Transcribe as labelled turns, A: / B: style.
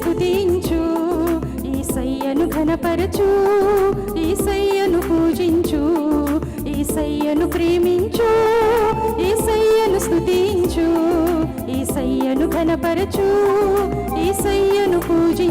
A: స్థుతించు. ఈ సయ్యను ఘనపరచు. ఈ సయ్యను పూజించు. ఈ సయ్యను ప్రేమించు. ఈ సయ్యను స్థుతించు. ఈ సయ్యను ఘనపరచు. ఈ సయ్యను పూజించు.